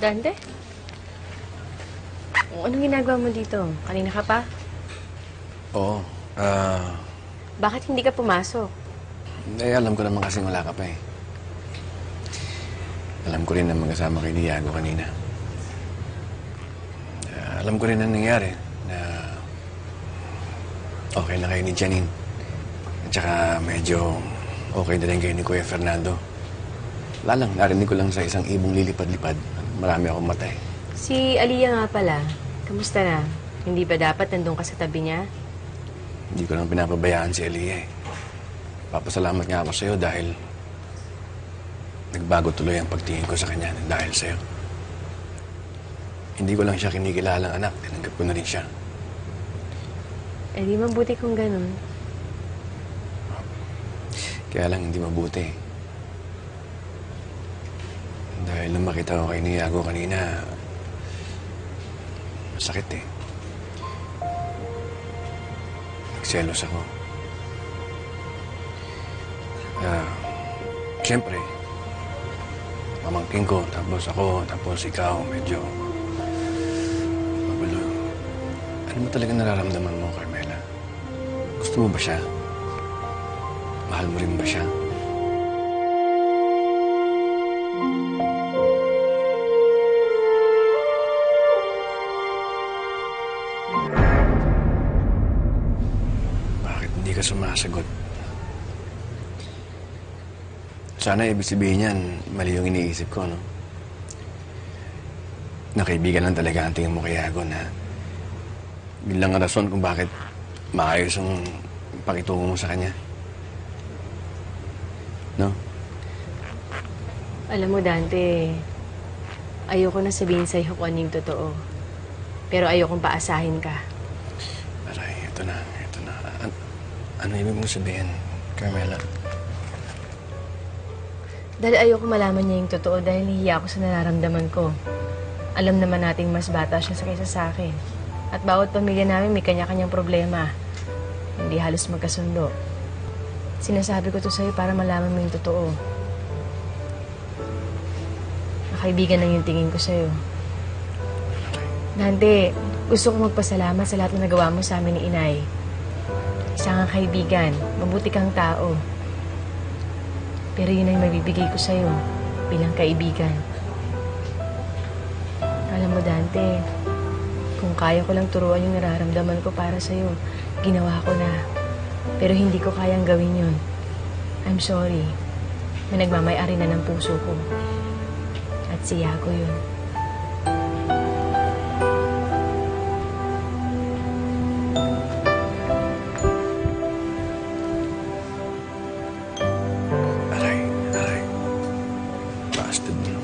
Dante? Oh, anong ginagawa mo dito? Kanina ka pa? Oo. Ah, Bakit hindi ka pumasok? eh, alam ko naman kasi wala ka pa eh. Alam ko rin na magkasama kay Diago kanina. Ah, alam ko rin ang nangyari na okay na kayo ni Janine. At saka medyo okay na rin kayo ni Kuya Fernando. Wala lang, narinig ko lang sa isang ibong lilipad-lipad. Marami akong matay. Si Aliyah nga pala. Kamusta na? Hindi ba dapat nandun ka sa tabi niya? Hindi ko lang pinapabayaan si Aliyah eh. Papasalamat nga ako sa'yo dahil nagbago tuloy ang pagtingin ko sa kanya dahil sa'yo. Hindi ko lang siya kinikilalang anak. Tinanggap ko na rin siya. Eh di mabuti kung ganun. Kaya lang hindi mabuti. Dahil nung makita ko kay Niago kanina, masakit eh. Nagselos ako. Ah, siyempre, pamangking ko, tapos ako, tapos ikaw, medyo magulo. Ano mo talaga nararamdaman mo, Carmela? Gusto mo ba siya? Mahal mo rin ba siya? Ka sumasagot? Sana ibig sabihin yan, mali yung iniisip ko, no? Nakaibigan lang talaga ang tingin mo kay Yago na yun lang ang rason kung bakit maayos ang pakitungo mo sa kanya. No? Alam mo, Dante, ayoko na sabihin sa'yo kung ano yung totoo. Pero ayokong paasahin ka. Aray, ito na, ano ibig mong sabihin, Carmela? Dahil ayoko malaman niya yung totoo dahil nahihiya ako sa nararamdaman ko. Alam naman nating mas bata siya sa kaysa sa akin. At bawat pamilya namin may kanya-kanyang problema. Hindi halos magkasundo. Sinasabi ko to sa'yo para malaman mo yung totoo. Nakaibigan lang yung tingin ko sa'yo. Dante, gusto ko magpasalamat sa lahat na nagawa mo sa amin ni Inay. Isa kaibigan, mabuti kang tao. Pero yun ay mabibigay ko sa'yo bilang kaibigan. Alam mo, Dante, kung kaya ko lang turuan yung nararamdaman ko para sa'yo, ginawa ko na. Pero hindi ko kayang gawin yun. I'm sorry. May nagmamayari na ng puso ko. At si Yago yun. asked him, you.